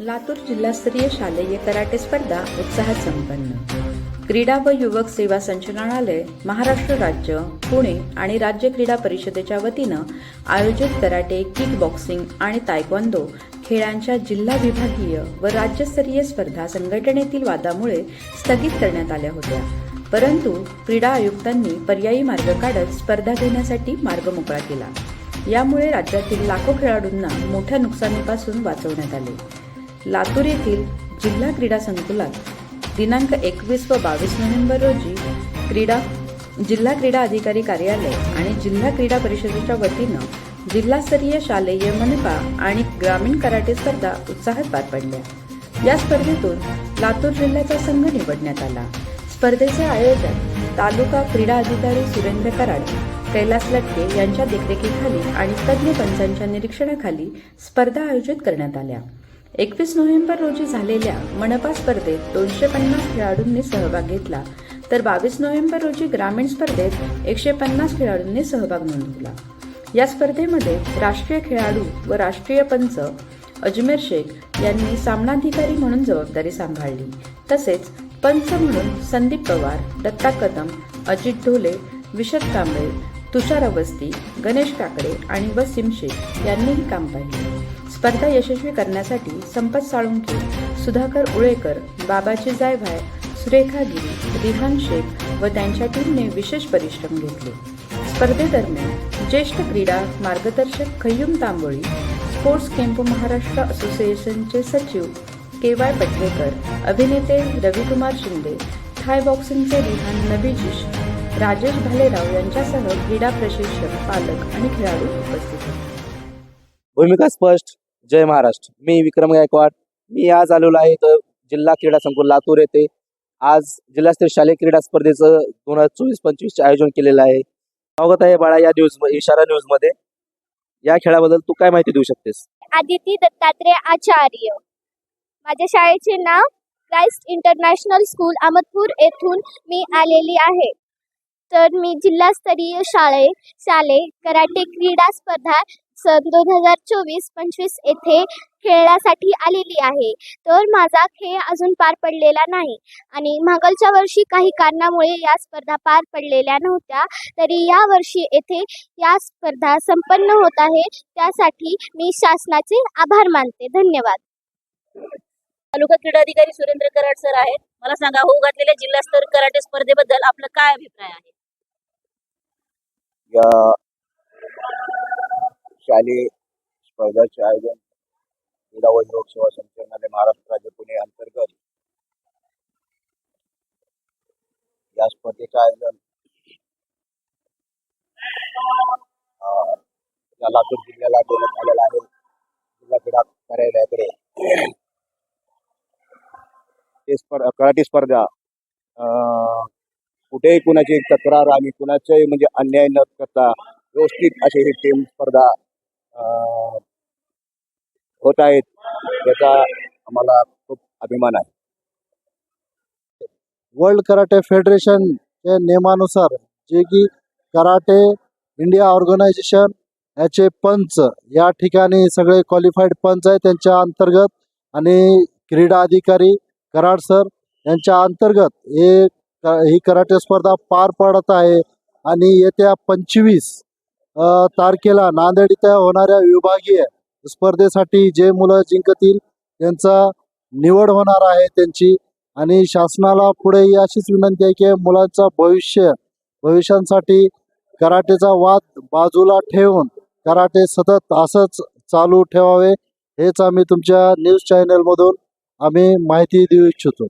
लातूर जिल्हास्तरीय शालेय कराटे स्पर्धा उत्साहात संपन्न. क्रीडा व युवक सेवा संचालनालय महाराष्ट्र राज्य पुणे आणि राज्य क्रीडा परिषदेच्या वतीनं आयोजित कराटे किक बॉक्सिंग आणि तायक्वांदो खेळांच्या जिल्हा विभागीय व राज्यस्तरीय स्पर्धा संघटनेतील वादामुळे स्थगित करण्यात आल्या होत्या. परंतु क्रीडा आयुक्तांनी पर्यायी मार्ग काढत स्पर्धा घेण्यासाठी मार्ग मोकळा केला. यामुळे राज्यातील लाखो खेळाडूंना मोठ्या नुकसानीपासून वाचवण्यात आले. लातूर येथील जिल्हा क्रीडा संकुलात दिनांक एकवीस व बावीस नोव्हेंबर रोजी क्रीडा जिल्हा क्रीडा अधिकारी कार्यालय आणि जिल्हा क्रीडा परिषदेच्या वतीनं जिल्हास्तरीय शालेय मनपा आणि ग्रामीण कराटे स्पर्धा उत्साहात पार पडल्या. या स्पर्धेतून लातूर जिल्ह्याचा संघ निवडण्यात आला. स्पर्धेचे आयोजन तालुका क्रीडा अधिकारी सुरेंद्र कराड कैलास लटके यांच्या देखरेखीखाली आणि तज्ज्ञ पंचांच्या निरीक्षणाखाली स्पर्धा आयोजित करण्यात आल्या. एकवीस नोव्हेंबर रोजी झालेल्या मनपा स्पर्धेत दोनशे पन्नास खेळाडूंनी सहभाग घेतला. तर बावीस नोव्हेंबर रोजी ग्रामीण स्पर्धेत एकशे पन्नास खेळाडूंनी सहभाग नोंदवला. या स्पर्धेमध्ये राष्ट्रीय खेळाडू व राष्ट्रीय पंच अजमेर शेख यांनी सामनाधिकारी म्हणून जबाबदारी सांभाळली. तसेच पंच म्हणून संदीप पवार दत्ता कदम अजित ढोले विशद कांबळे तुषार अवस्थी गणेश काकडे आणि वसीम शेख यांनीही काम पाहिले. स्पर्धा यशस्वी करण्यासाठी संपत साळुंके सुधाकर उळेकर बाबाजी जायभाय सुरेखा गिरी रिहान शेख व त्यांच्या टीमने विशेष परिश्रम घेतले. स्पर्धेदरम्यान ज्येष्ठ क्रीडा मार्गदर्शक खय्युम तांबोळी स्पोर्ट्स केम्पो महाराष्ट्र असोसिएशनचे सचिव के वाय पटवेकर अभिनेते रविकुमार शिंदे थाय बॉक्सिंगचे रिहान नबीजिश राजेश भालेराव यांच्यासह क्रीडा प्रशिक्षक पालक आणि खेळाडू उपस्थित होते. भूमिका स्पष्ट. जय महाराष्ट्र. मी विक्रम गायकवाड. मी आज आलेलो आहे तर जिल्हा क्रीडा संकुल लातूर येथे. आज जिल्हास्तरीय शालेय क्रीडा स्पर्धेचं दोन हजार चोवीस पंचवीसचे आयोजन केलेलं आहे. स्वागत आहे बाळा या न्यूज इशारा न्यूजमध्ये. या खेळाबद्दल तू काय माहिती देऊ शकतेस? आदिती दत्तात्रय आचार्य. माझ्या शाळेचे नाव क्राइस्ट इंटरनॅशनल स्कूल अहमदपूर येथून मी आलेली आहे. तर मी जिल्हास्तरीय शाळे शालेय कराटे क्रीडा स्पर्धा सन दोन हजार चोवीस पंचवीस येथे खेळण्यासाठी आलेली आहे. तर माझा खेळ अजून पार पडलेला नाही. आणि मागलच्या वर्षी काही कारणामुळे या स्पर्धा पार पडलेल्या नव्हत्या. तरी या वर्षी येथे या स्पर्धा संपन्न होत आहे. त्यासाठी मी शासनाचे आभार मानते. धन्यवाद. तालुका क्रीडा अधिकारी सुरेंद्र कराड सर आहेत. मला सांगा हो घातलेल्या जिल्हास्तर कराटे स्पर्धेबद्दल आपलं काय अभिप्राय आहे? या शालेय स्पर्धाचे आयोजन क्रीडा व युवक सेवा संचालनालय महाराष्ट्र राज्य पुणे अंतर्गत. या स्पर्धेचे आयोजन या लातूर जिल्ह्याला देण्यात आलेला आहे. जिल्हा क्रीडा कार्यालयाकडे. ते स्पर्धा कराटे स्पर्धा अं, कुठेही कुणाची तक्रार आणि कुणाचंही म्हणजे अन्याय न करता व्यवस्थित असे हे टीम स्पर्धा होत आहेत त्याचा आम्हाला खूप अभिमान आहे. वर्ल्ड कराटे फेडरेशन या नियमानुसार जे की कराटे इंडिया ऑर्गनायझेशन याचे पंच या ठिकाणी सगळे क्वालिफाईड पंच आहेत त्यांच्या अंतर्गत आणि क्रीडा अधिकारी कराड सर यांच्या अंतर्गत हे ही कराटे स्पर्धा पार पडत आहे आणि येत्या पंचवीस तारखेला नांदेड इथं होणाऱ्या विभागीय स्पर्धेसाठी जे मुलं जिंकतील त्यांचा निवड होणार आहे त्यांची. आणि शासनाला पुढे ही अशीच विनंती आहे की मुलांचं भविष्य भविष्यांसाठी कराटेचा वाद बाजूला ठेवून कराटे सतत असंच चालू ठेवावे. हेच आम्ही तुमच्या न्यूज चॅनलमधून आम्ही माहिती देऊ इच्छितो.